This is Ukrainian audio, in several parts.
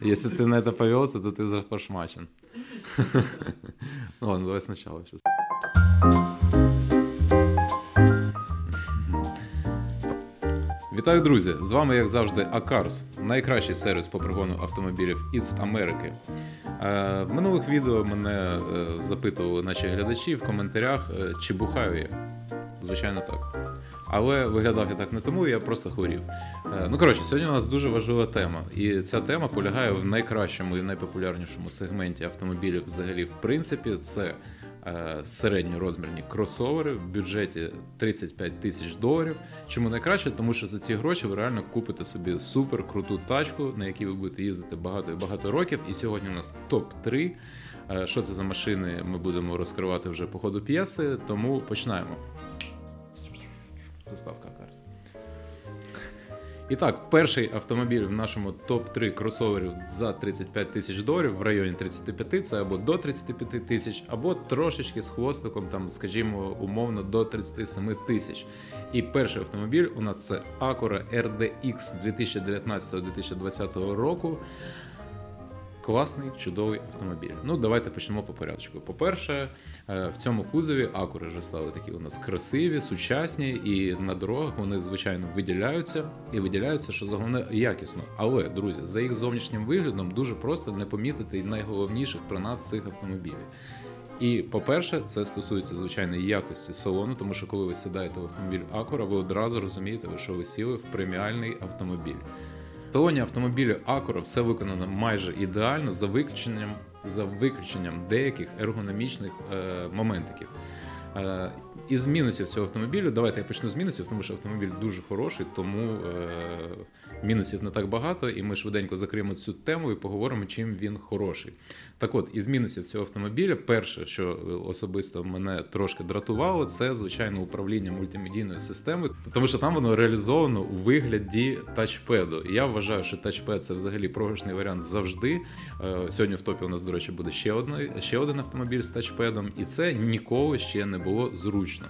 Если ты на это повелся, то ты зафашмачен. Ну ладно, давай сначала сейчас. Вітаю, друзі! З вами, як завжди, Акарс, найкращий сервіс по пригону автомобілів із Америки. Е, В минулих відео мене е, запитували наші глядачі в коментарях, е, чи бухаю я. Звичайно, так. Але виглядав я так не тому, я просто хворів. Е, Ну коротше, сьогодні у нас дуже важлива тема, і ця тема полягає в найкращому і найпопулярнішому сегменті автомобілів взагалі, в принципі, це е, середньорозмірні кросовери в бюджеті 35 тисяч доларів. Чому найкраще? Тому що за ці гроші ви реально купите собі супер круту тачку, на якій ви будете їздити багато і багато років. І сьогодні у нас топ 3 Що це за машини? Ми будемо розкривати вже по ходу п'єси, тому починаємо. Заставка карт. І так, перший автомобіль в нашому топ-3 кросоверів за 35 тисяч доларів в районі 35, це або до 35 тисяч, або трошечки з хвостиком, там, скажімо, умовно до 37 тисяч. І перший автомобіль у нас це Acura RDX 2019-2020 року. Класний, чудовий автомобіль. Ну, давайте почнемо по порядку. По-перше, е, в цьому кузові акури вже стали такі у нас красиві, сучасні, і на дорогах вони звичайно виділяються і виділяються, що загалом якісно. Але, друзі, за їх зовнішнім виглядом дуже просто не помітити найголовніших принад цих автомобілів. І по-перше, це стосується звичайної якості салону, тому що коли ви сідаєте в автомобіль Acura, ви одразу розумієте, що ви сіли в преміальний автомобіль. В салоні автомобілю Acura все виконано майже ідеально за виключенням, за виключенням деяких ергономічних е, моментиків. Е, із мінусів цього автомобілю, давайте я почну з мінусів, тому що автомобіль дуже хороший, тому е, мінусів не так багато, і ми швиденько закриємо цю тему і поговоримо, чим він хороший. Так от, із мінусів цього автомобіля, перше, що е, особисто мене трошки дратувало, це звичайно управління мультимедійною системою, тому що там воно реалізовано у вигляді тачпеду. І я вважаю, що тачпед це взагалі програшний варіант завжди. Е, Сьогодні в топі у нас, до речі, буде ще один, ще один автомобіль з тачпедом, і це ніколи ще не було зручно.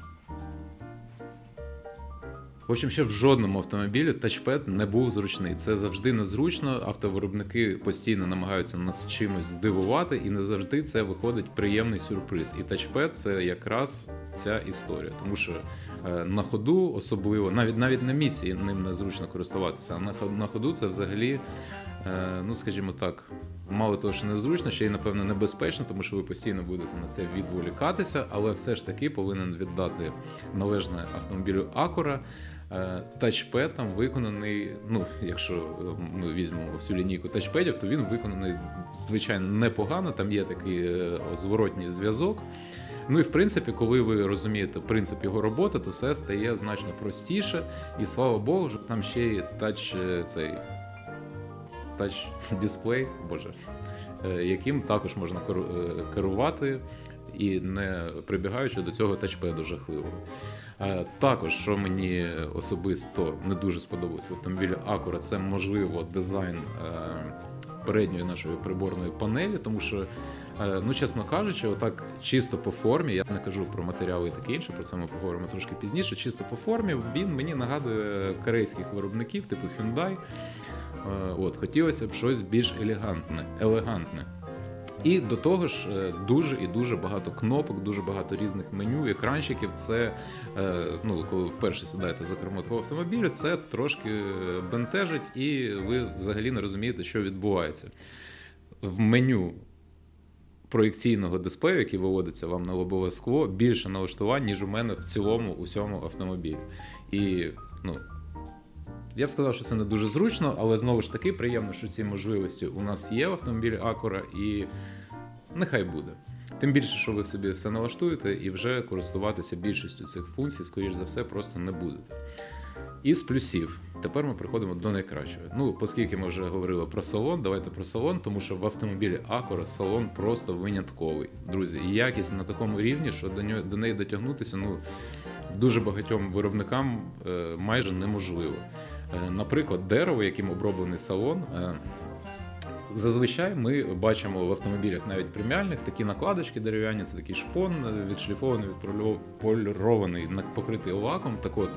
В общем, ще в жодному автомобілі тачпед не був зручний. Це завжди незручно. Автовиробники постійно намагаються нас чимось здивувати, і не завжди це виходить приємний сюрприз. І тачпед це якраз ця історія, тому що е, на ходу, особливо, навіть навіть на місці ним незручно користуватися. А на ход- на ходу це взагалі, е, ну скажімо так, мало того, що незручно, ще й напевно небезпечно, тому що ви постійно будете на це відволікатися, але все ж таки повинен віддати належне автомобілю Acura. Е, там виконаний. Ну, якщо е, ми візьмемо всю лінійку тачпедів, то він виконаний звичайно непогано. Там є такий е, зворотній зв'язок. Ну і в принципі, коли ви розумієте принцип його роботи, то все стає значно простіше. І слава Богу, що там ще є тач цей тач дисплей, боже, яким також можна керувати. І не прибігаючи до цього тачпеду жахливого. Е, Також, що мені особисто не дуже сподобалось в автомобілі Acura, це можливо дизайн е, передньої нашої приборної панелі, тому що, е, ну чесно кажучи, отак чисто по формі, я не кажу про матеріали і таке інше, про це ми поговоримо трошки пізніше. Чисто по формі він мені нагадує корейських виробників, типу Hyundai. От, хотілося б щось більш елегантне, елегантне. І до того ж, е, дуже і дуже багато кнопок, дуже багато різних меню, екранчиків. Це е, ну, коли вперше сідаєте за кермо того автомобіля, це трошки е, бентежить, і ви взагалі не розумієте, що відбувається. В меню проєкційного дисплею, який виводиться вам на лобове скло, більше налаштувань, ніж у мене в цілому усьому автомобілі. І ну, я б сказав, що це не дуже зручно, але знову ж таки приємно, що ці можливості у нас є в автомобілі Acura, і нехай буде. Тим більше, що ви собі все налаштуєте і вже користуватися більшістю цих функцій, скоріш за все, просто не будете. Із плюсів. Тепер ми приходимо до найкращого. Ну, оскільки ми вже говорили про салон, давайте про салон, тому що в автомобілі Acura салон просто винятковий. Друзі, і якість на такому рівні, що до нього до неї дотягнутися ну, дуже багатьом виробникам е, майже неможливо. Е, Наприклад, дерево, яким оброблений салон. е, Зазвичай ми бачимо в автомобілях навіть преміальних такі накладочки дерев'яні, це такий шпон е, відшліфований, відполірований, покритий лаком. Так от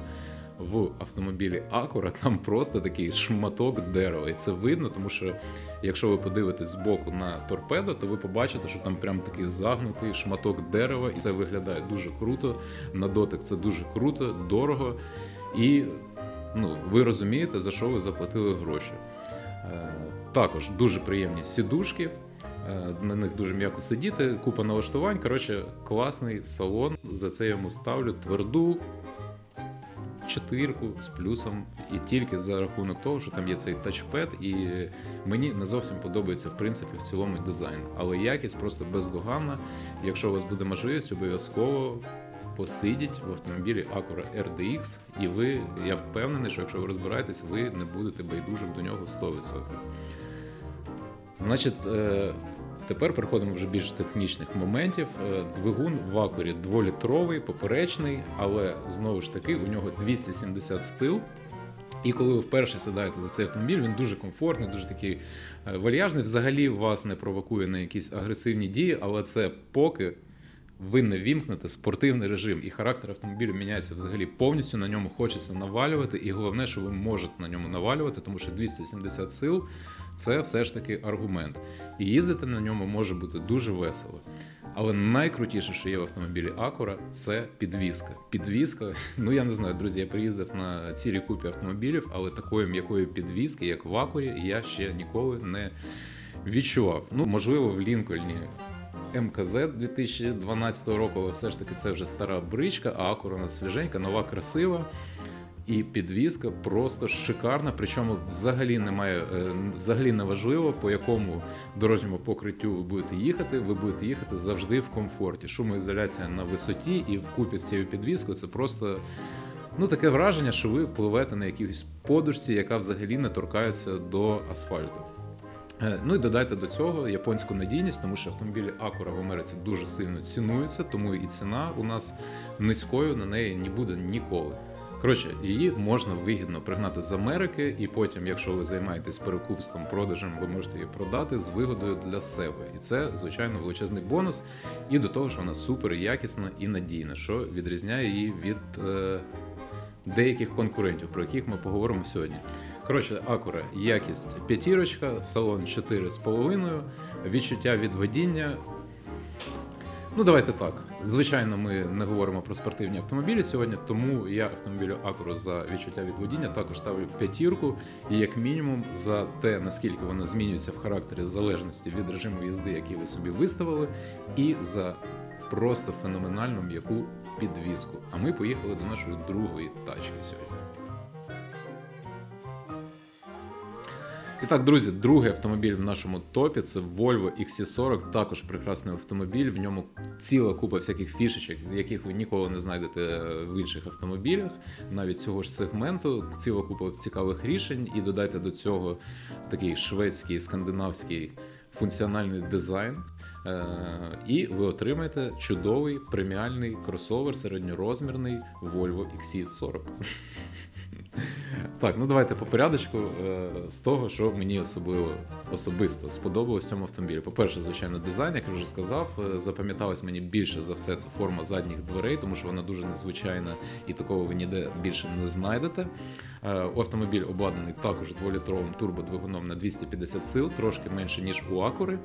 в автомобілі Acura там просто такий шматок дерева. І це видно, тому що якщо ви подивитесь збоку на торпедо, то ви побачите, що там прям такий загнутий шматок дерева, і це виглядає дуже круто. На дотик це дуже круто, дорого. І ну, ви розумієте, за що ви заплатили гроші. Е, Також дуже приємні сідушки. е, На них дуже м'яко сидіти, купа налаштувань. Коротше, класний салон. За це я йому ставлю тверду чотирку з плюсом, і тільки за рахунок того, що там є цей тачпед, і мені не зовсім подобається в принципі в цілому дизайн. Але якість просто бездоганна. Якщо у вас буде можливість, обов'язково посидіть в автомобілі Acura RDX, і ви, я впевнений, що якщо ви розбираєтесь, ви не будете байдужим до нього 100%. Значить, е, тепер переходимо вже більш технічних моментів. Е, Двигун в Акурі дволітровий, поперечний, але знову ж таки у нього 270 сил. І коли ви вперше сідаєте за цей автомобіль, він дуже комфортний, дуже такий е, вальяжний. Взагалі вас не провокує на якісь агресивні дії, але це поки ви не вімкнете спортивний режим, і характер автомобілю міняється взагалі повністю. На ньому хочеться навалювати, і головне, що ви можете на ньому навалювати, тому що 270 сил це все ж таки аргумент. І їздити на ньому може бути дуже весело. Але найкрутіше, що є в автомобілі Acura, це підвізка. Підвізка, ну я не знаю, друзі, я приїздив на цілій купі автомобілів, але такої м'якої підвізки, як в Акурі, я ще ніколи не відчував. Ну, можливо, в Лінкольні МКЗ 2012 року, але все ж таки це вже стара бричка, а нас свіженька, нова, красива. І підвізка просто шикарна. Причому взагалі немає, е, взагалі не важливо, по якому дорожньому покриттю ви будете їхати. Ви будете їхати завжди в комфорті. Шумоізоляція на висоті і вкупі з цією підвіскою це просто. Ну, таке враження, що ви пливете на якійсь подушці, яка взагалі не торкається до асфальту. Е, Ну і додайте до цього японську надійність, тому що автомобілі Acura в Америці дуже сильно цінуються, тому і ціна у нас низькою на неї не буде ніколи. Коротше, її можна вигідно пригнати з Америки, і потім, якщо ви займаєтесь перекупством, продажем, ви можете її продати з вигодою для себе. І це, звичайно, величезний бонус. І до того, що вона супер якісна і надійна, що відрізняє її від е, деяких конкурентів, про яких ми поговоримо сьогодні. Коротше, Acura, якість п'ятірочка, салон 4,5, відчуття від водіння. Ну, давайте так. Звичайно, ми не говоримо про спортивні автомобілі сьогодні, тому я автомобілю Acura за відчуття від водіння також ставлю п'ятірку, і як мінімум за те, наскільки вона змінюється в характері в залежності від режиму їзди, який ви собі виставили, і за просто феноменальну м'яку підвіску. А ми поїхали до нашої другої тачки сьогодні. І так, друзі, другий автомобіль в нашому топі це Volvo XC40, також прекрасний автомобіль. В ньому ціла купа всяких фішечок, яких ви ніколи не знайдете в інших автомобілях, навіть цього ж сегменту. Ціла купа цікавих рішень. І додайте до цього такий шведський, скандинавський функціональний дизайн. Е, І ви отримаєте чудовий преміальний кросовер середньорозмірний Volvo XC40. Так, ну давайте по порядочку е, з того, що мені особливо особисто сподобалось в цьому автомобілі. По-перше, звичайно, дизайн, як я вже сказав, е, запам'яталось мені більше за все це форма задніх дверей, тому що вона дуже незвичайна і такого ви ніде більше не знайдете. Е, Автомобіль обладнаний також дволітровим турбодвигуном на 250 сил, трошки менше ніж у Акури.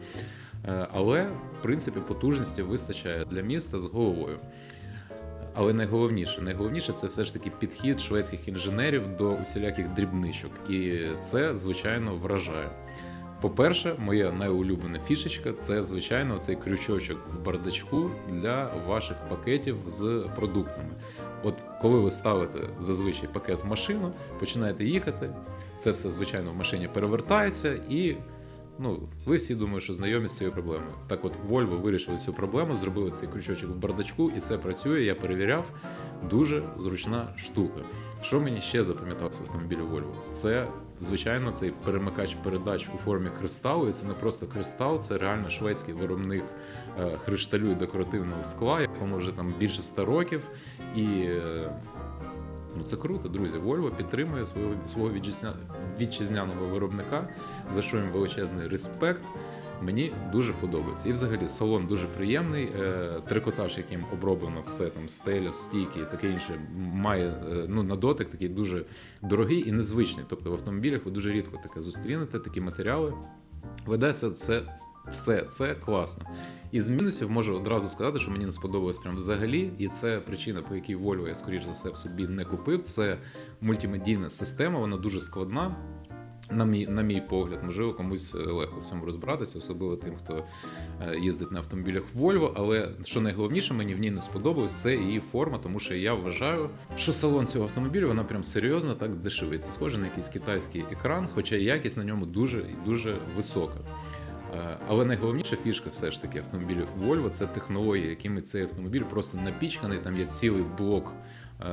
Але в принципі потужності вистачає для міста з головою. Але найголовніше, найголовніше це все ж таки підхід шведських інженерів до усіляких дрібничок, і це звичайно вражає. По-перше, моя найулюблена фішечка це звичайно цей крючочок в бардачку для ваших пакетів з продуктами. От коли ви ставите зазвичай пакет в машину, починаєте їхати, це все звичайно в машині перевертається і. Ну, ви всі думаю, що знайомі з цією проблемою. Так от Volvo вирішили цю проблему, зробили цей крючочок в бардачку, і це працює. Я перевіряв. Дуже зручна штука. Що мені ще запам'яталося в автомобілі Volvo? Це, звичайно, цей перемикач передач у формі кристалу. І це не просто кристал, це реально шведський виробник е, хришталю і декоративного скла, якому вже там більше 100 років. І е, Ну це круто, друзі. Volvo підтримує свого свого вітчизня... вітчизняного виробника, за що їм величезний респект. Мені дуже подобається. І взагалі салон дуже приємний. е, Трикотаж, яким оброблено все там стеля, стійки, і таке інше, має е, ну на дотик такий дуже дорогий і незвичний. Тобто в автомобілях ви дуже рідко таке зустрінете, такі матеріали. Ведеться це все це класно. Із мінусів можу одразу сказати, що мені не сподобалось прям взагалі, і це причина, по якій Volvo я скоріш за все в собі не купив. Це мультимедійна система, вона дуже складна. На мій, на мій погляд, можливо, комусь е, легко в цьому розбиратися, особливо тим, хто е, їздить на автомобілях Volvo. Але що найголовніше, мені в ній не сподобалось, це її форма, тому що я вважаю, що салон цього автомобілю вона прям серйозно так дешевиться. Схоже на якийсь китайський екран, хоча якість на ньому дуже і дуже висока. Е, Але найголовніша фішка все ж таки автомобілів Volvo це технології, якими цей автомобіль просто напічканий. Там є цілий блок е,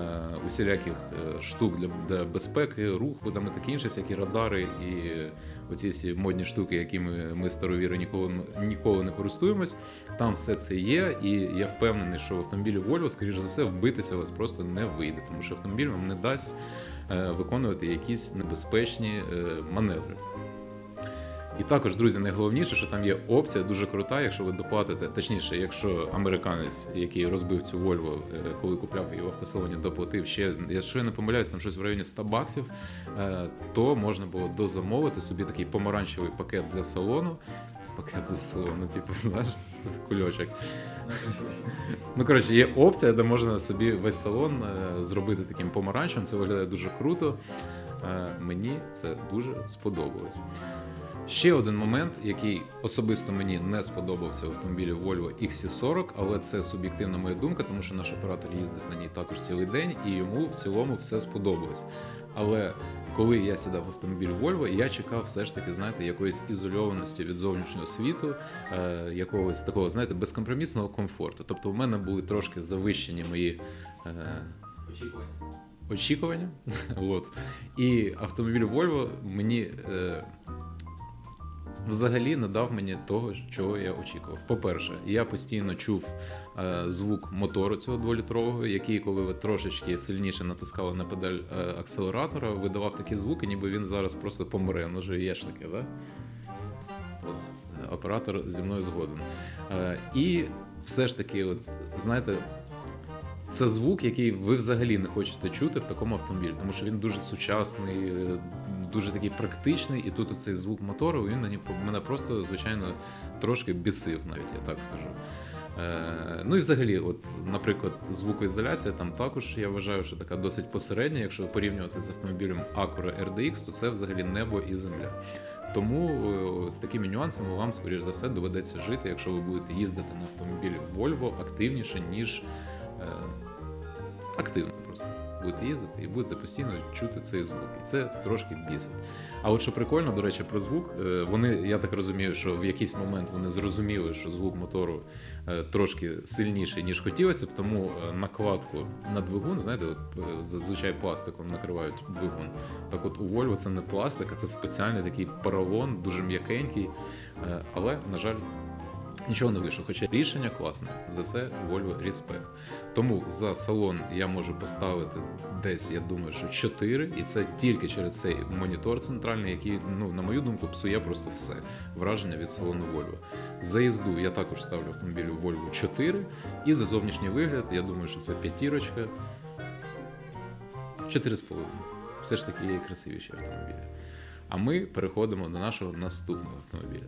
усіляких е, штук для, для безпеки, руху, там і таке інше, всякі радари і оці всі модні штуки, якими ми старовіри ніколи, ніколи не користуємось. Там все це є, і я впевнений, що в автомобілі Volvo, скоріш за все, вбитися вас просто не вийде, тому що автомобіль вам не дасть виконувати якісь небезпечні маневри. І також, друзі, найголовніше, що там є опція дуже крута, якщо ви доплатите, точніше, якщо американець, який розбив цю Volvo, е, коли купляв її в автосалоні, доплатив ще, якщо я не помиляюсь, там щось в районі 100 баксів, е, то можна було дозамовити собі такий помаранчевий пакет для салону. Пакет для салону, типу, знаєш, кульочок. Ну, коротше, є опція, де можна собі весь салон е, зробити таким помаранчевим. Це виглядає дуже круто. Мені це дуже сподобалось. Ще один момент, який особисто мені не сподобався в автомобілі Volvo XC40, але це суб'єктивна моя думка, тому що наш оператор їздив на ній також цілий день, і йому в цілому все сподобалось. Але коли я сідав в автомобіль Volvo, я чекав все ж таки, знаєте, якоїсь ізольованості від зовнішнього світу, е, якогось такого, знаєте, безкомпромісного комфорту. Тобто, в мене були трошки завищені мої. Е, Очікування. очікування. От. І автомобіль Volvo мені е, взагалі не дав мені того, чого я очікував. По-перше, я постійно чув е, звук мотору цього дволітрового, який, коли ви трошечки сильніше натискали на педаль е, акселератора, видавав такі звуки, ніби він зараз просто помре. Ну, же є ж таке, да? От, е, оператор зі мною згоден. І все ж таки, от, знаєте, це звук, який ви взагалі не хочете чути в такому автомобілі, тому що він дуже сучасний, е, дуже такий практичний, і тут оцей звук мотору він мені мене просто, звичайно, трошки бісив, навіть я так скажу. Е, ну і взагалі, от, наприклад, звукоізоляція там також я вважаю, що така досить посередня. Якщо порівнювати з автомобілем Acura RDX, то це взагалі небо і земля. Тому е, з такими нюансами вам, скоріш за все, доведеться жити, якщо ви будете їздити на автомобілі Volvo активніше, ніж активно просто. Будете їздити і будете постійно чути цей звук. І це трошки бісить. А от що прикольно, до речі, про звук, е, вони, я так розумію, що в якийсь момент вони зрозуміли, що звук мотору е, трошки сильніший, ніж хотілося б, тому е, накладку на двигун, знаєте, от е, зазвичай пластиком накривають двигун. Так от у Volvo це не пластик, а це спеціальний такий поролон, дуже м'якенький. Е, Але, на жаль, Нічого не вийшло, хоча рішення класне. За це Volvo респект. Тому за салон я можу поставити десь, я думаю, що 4, і це тільки через цей монітор центральний, який, ну, на мою думку, псує просто все враження від салону Volvo. За їзду я також ставлю автомобілю Volvo 4, і за зовнішній вигляд, я думаю, що це п'ятірочка. 4,5. Все ж таки є красивіші автомобілі. А ми переходимо до нашого наступного автомобіля.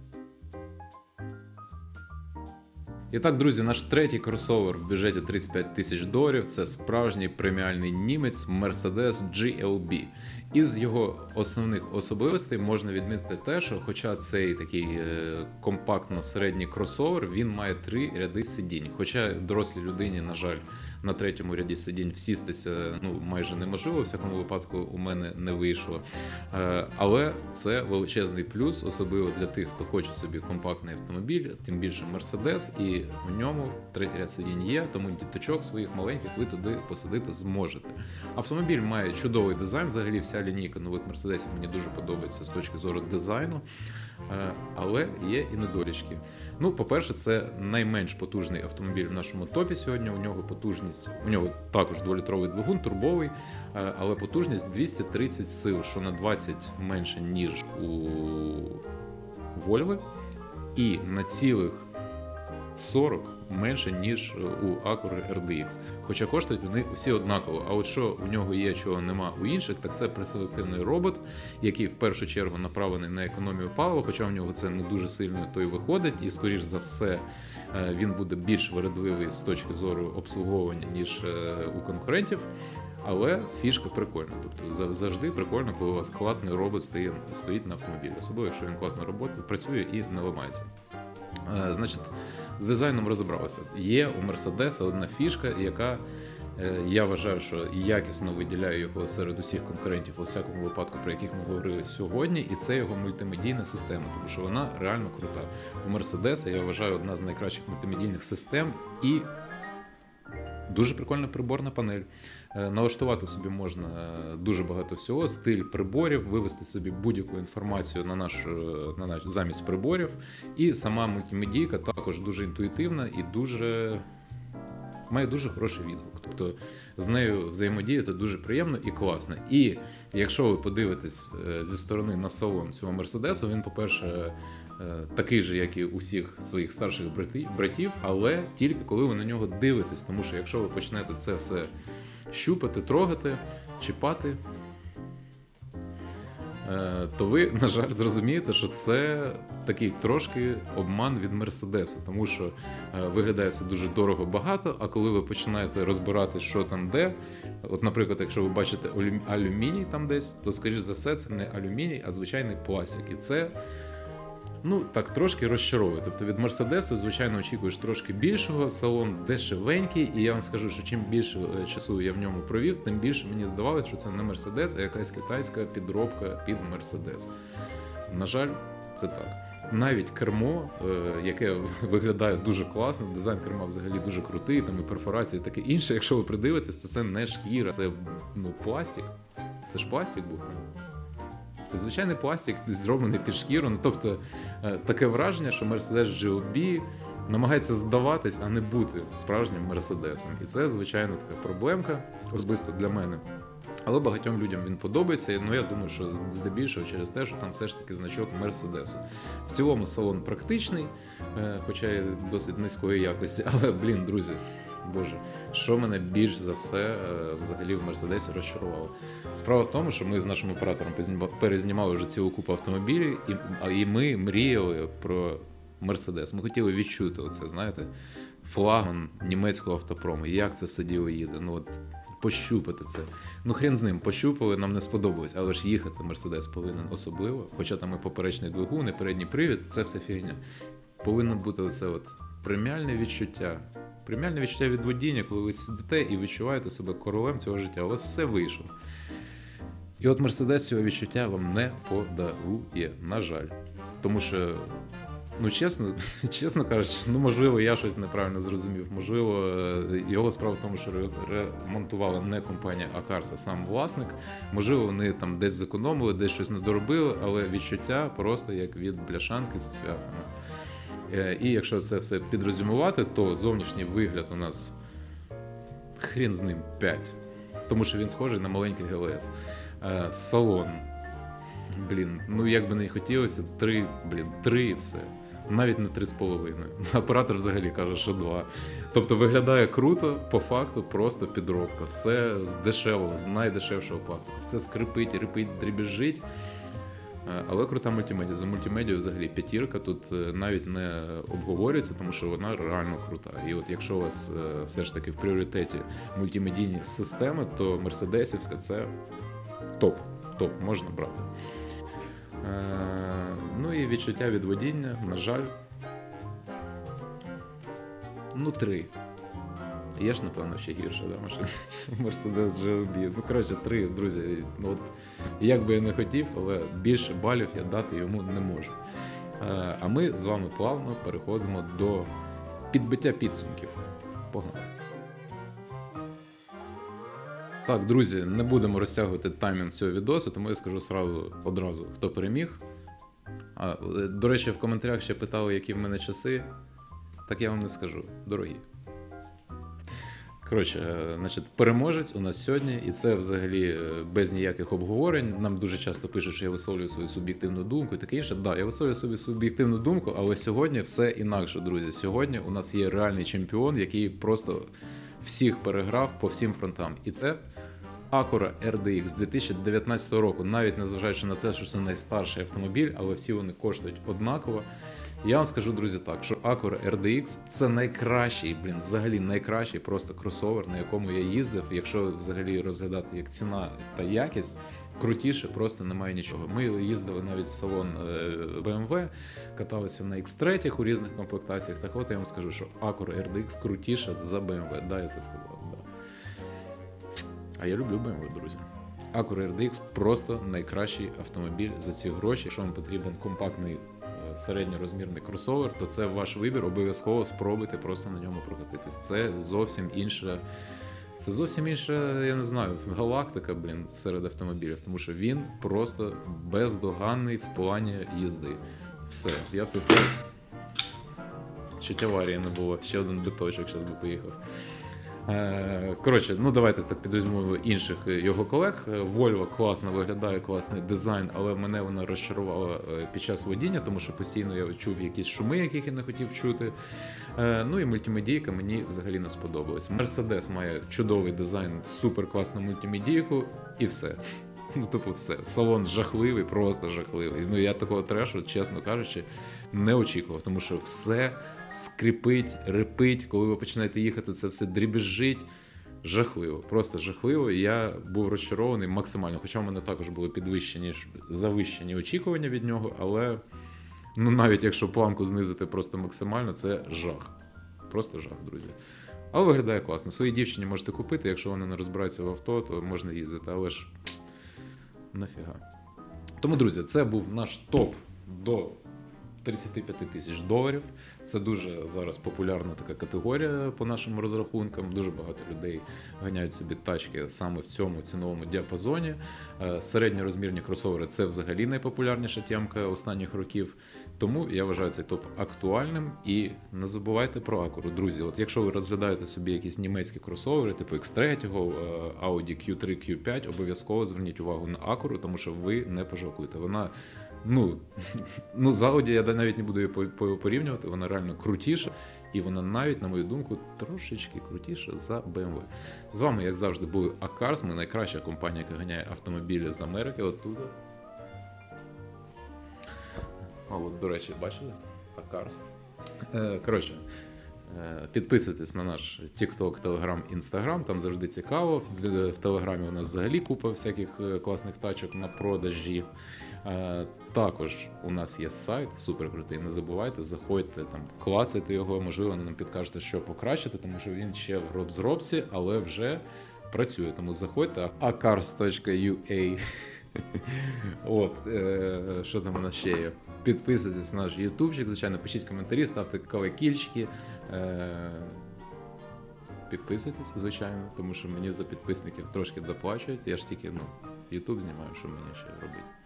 І так, друзі, наш третій кросовер в бюджеті 35 тисяч доларів це справжній преміальний німець Mercedes GLB. Із його основних особливостей можна відмітити те, що, хоча цей такий е, компактно-середній кросовер, він має три ряди сидінь. Хоча дорослій людині, на жаль, на третьому ряді сидінь всістися ну майже неможливо. В всякому випадку у мене не вийшло. Е, Але це величезний плюс, особливо для тих, хто хоче собі компактний автомобіль, тим більше Мерседес, і в ньому третій ряд сидінь є, тому діточок своїх маленьких ви туди посадити зможете. Автомобіль має чудовий дизайн. Взагалі, вся лінійка нових мерседесів мені дуже подобається з точки зору дизайну. Е, Але є і недолічки. Ну, по-перше, це найменш потужний автомобіль в нашому топі сьогодні. У нього потужність, у нього також 2-літровий двигун, турбовий, е, але потужність 230 сил, що на 20 менше, ніж у Volvo. і на цілих 40 менше, ніж у Acura RDX. Хоча коштують вони усі однаково. А от що у нього є, чого нема у інших, так це преселективний робот, який в першу чергу направлений на економію палива, хоча в нього це не дуже сильно то й виходить, і скоріш за все е, він буде більш вередливий з точки зору обслуговування, ніж е, у конкурентів. Але фішка прикольна. Тобто завжди прикольно, коли у вас класний робот стоїть, стоїть на автомобілі, особливо якщо він класно працює і не ламається. Е, Значить, з дизайном розібралися. Є у Мерседеса одна фішка, яка е, я вважаю, що якісно виділяє його серед усіх конкурентів, у всякому випадку, про яких ми говорили сьогодні, і це його мультимедійна система, тому що вона реально крута. У Мерседеса я вважаю одна з найкращих мультимедійних систем і дуже прикольна приборна панель. Е, Налаштувати собі можна е, дуже багато всього, стиль приборів, вивести собі будь-яку інформацію на наш, е, на наш замість приборів. І сама мультимедійка також дуже інтуїтивна і дуже має дуже хороший відгук. Тобто з нею взаємодіяти дуже приємно і класно. І якщо ви подивитесь зі сторони на салон цього мерседесу, він, по-перше, такий же, як і у всіх своїх старших братів, але тільки коли ви на нього дивитесь. Тому що якщо ви почнете це все щупати, трогати, чіпати. е, То ви, на жаль, зрозумієте, що це такий трошки обман від Мерседесу, тому що е, виглядає все дуже дорого багато. А коли ви починаєте розбирати, що там де, от, наприклад, якщо ви бачите алюміній там десь, то скоріш за все, це не алюміній, а звичайний пластик. І це ну так трошки розчаровує. Тобто від Мерседесу, звичайно, очікуєш трошки більшого. Салон дешевенький, і я вам скажу, що чим більше е, часу я в ньому провів, тим більше мені здавалося, що це не Мерседес, а якась китайська підробка під Мерседес. На жаль, це так. Навіть кермо, е, яке виглядає дуже класно, дизайн керма взагалі дуже крутий, там і перфорації, і таке інше. Якщо ви придивитесь, то це не шкіра, це ну, пластик. Це ж пластик був. Це звичайний пластик, зроблений під шкіру. Ну, тобто е, таке враження, що Mercedes GLB намагається здаватись, а не бути справжнім Мерседесом. І це, звичайно, така проблемка, особисто для мене. Але багатьом людям він подобається. Ну я думаю, що здебільшого через те, що там все ж таки значок Мерседесу. В цілому салон практичний, е, хоча й досить низької якості. Але блін, друзі, боже, що мене більш за все е, взагалі в Мерседесі розчарувало. Справа в тому, що ми з нашим оператором перезнімали вже цілу купу автомобілів, і, і ми мріяли про Мерседес. Ми хотіли відчути оце, знаєте, флагман німецького автопрому. Як це все діло їде. Ну от пощупати це. Ну хрен з ним, пощупали, нам не сподобалось, але ж їхати Мерседес повинен особливо. Хоча там і поперечний двигун, і передній привід, це все фігня. Повинно бути оце от преміальне відчуття. Преміальне відчуття від водіння, коли ви сидите і відчуваєте себе королем цього життя. У вас все вийшло. І от Мерседес цього відчуття вам не подарує, на жаль. Тому що, ну чесно, чесно кажучи, ну можливо, я щось неправильно зрозумів. Можливо, е, його справа в тому, що ремонтувала не компанія Акарс, а сам власник. Можливо, вони там десь зекономили, десь щось не доробили, але відчуття просто як від бляшанки з цвяхами. Е, І якщо це все підрозумувати, то зовнішній вигляд у нас хрін з ним 5. Тому що він схожий на маленький ГЛС. Е, Салон. Блін, ну як би не хотілося, три, блін, три і все. Навіть не три з половиною. Оператор взагалі каже, що два. Тобто виглядає круто, по факту просто підробка. Все з дешевого, з найдешевшого пластику. Все скрипить, рипить, дрібіжить. Е, Але крута мультимедіа. За мультимедією взагалі п'ятірка тут е, навіть не обговорюється, тому що вона реально крута. І от якщо у вас е, все ж таки в пріоритеті мультимедійні системи, то мерседесівська це топ. Топ можна брати. Ну і відчуття від водіння, на жаль. Ну, три. Є ж, напевно, ще гірше, да, машина, ніж Mercedes GLB. Ну, коротше, три, друзі. Ну, от, як би я не хотів, але більше балів я дати йому не можу. Е, А ми з вами плавно переходимо до підбиття підсумків. Погнали. Так, друзі, не будемо розтягувати таймінг цього відосу, тому я скажу сразу, одразу, хто переміг. А, е, до речі, в коментарях ще питали, які в мене часи. Так я вам не скажу, дорогі. Коротше, е, значить, переможець у нас сьогодні, і це взагалі е, без ніяких обговорень. Нам дуже часто пишуть, що я висловлюю свою суб'єктивну думку і таке інше. Да, я висловлюю собі суб'єктивну думку, але сьогодні все інакше, друзі. Сьогодні у нас є реальний чемпіон, який просто всіх переграв по всім фронтам. І це Acura RDX 2019 року, навіть незважаючи на те, що це найстарший автомобіль, але всі вони коштують однаково. Я вам скажу, друзі, так, що Acura RDX це найкращий, блін, взагалі найкращий просто кросовер, на якому я їздив. Якщо взагалі розглядати як ціна та якість, крутіше просто немає нічого. Ми їздили навіть в салон е, BMW, каталися на X3 у різних комплектаціях. Так от я вам скажу, що Acura RDX крутіша за BMW. Да, я це сказав. Да. А я люблю BMW, друзі. Acura RDX просто найкращий автомобіль за ці гроші. Якщо вам потрібен компактний середньорозмірний кросовер, то це ваш вибір. Обов'язково спробуйте просто на ньому прокатитись. Це зовсім інша. Це зовсім інша, я не знаю, галактика, блін, серед автомобілів, тому що він просто бездоганний в плані їзди. Все, я все сказав. Чуть аварії не було, ще один биточок зараз би поїхав. Е, Коротше, ну давайте так підвізьмемо інших е, його колег. Е, Volvo класно виглядає, класний дизайн, але мене вона розчарувала е, під час водіння, тому що постійно я чув якісь шуми, яких я не хотів чути. Е, Ну і мультимедійка мені взагалі не сподобалась. Mercedes має чудовий дизайн, супер класну мультимедійку, і все. Ну, типу, все. Салон жахливий, просто жахливий. Ну я такого трешу, чесно кажучи, не очікував, тому що все скрипить, репить. Коли ви починаєте їхати, це все дрібіжить. Жахливо, просто жахливо. І я був розчарований максимально. Хоча в мене також були підвищені завищені очікування від нього, але ну навіть якщо планку знизити просто максимально, це жах. Просто жах, друзі. Але виглядає класно. Своїй дівчині можете купити, якщо вона не розбирається в авто, то можна їздити, але ж нафіга. Тому, друзі, це був наш топ до 35 тисяч доларів. Це дуже зараз популярна така категорія по нашим розрахункам. Дуже багато людей ганяють собі тачки саме в цьому ціновому діапазоні. Е, Середньорозмірні кросовери це взагалі найпопулярніша тємка останніх років. Тому я вважаю цей топ актуальним. І не забувайте про Acura. Друзі, от якщо ви розглядаєте собі якісь німецькі кросовери, типу X3, е, Audi Q3, Q5, обов'язково зверніть увагу на Acura, тому що ви не пожалкуєте. Вона Ну, ну, з Audi я навіть не буду її по- по- порівнювати, вона реально крутіша, і вона навіть, на мою думку, трошечки крутіша за BMW. З вами, як завжди, були Акарс. Ми найкраща компанія, яка ганяє автомобілі з Америки. Оттуда. А от, до речі, бачили? Акарс. Е, коротше. е, Підписуйтесь на наш TikTok, Telegram, Instagram, там завжди цікаво. В, в Телеграмі у нас взагалі купа всяких е, класних тачок на продажі. Е, Також у нас є сайт, супер крутий. Не забувайте, заходьте там, клацайте його, можливо, нам підкажете, що покращити, тому що він ще в розробці, але вже працює. Тому заходьте acars.ua. От, е, що там у нас ще є? Підписуйтесь на наш ютубчик, звичайно, пишіть коментарі, ставте колокільчики. Е, підписуйтесь, звичайно, тому що мені за підписників трошки доплачують. Я ж тільки ну, Ютуб знімаю, що мені ще робити.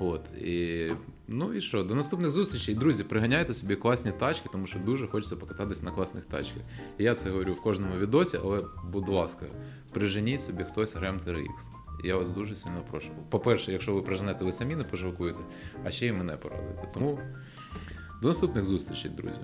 От і ну і що, до наступних зустрічей. Друзі, приганяйте собі класні тачки, тому що дуже хочеться покататись на класних тачках. І я це говорю в кожному відосі, але, будь ласка, приженіть собі хтось Грем TRX. Я вас дуже сильно прошу. По-перше, якщо ви приженете, ви самі не пожалкуєте, а ще й мене порадуйте. Тому до наступних зустрічей, друзі.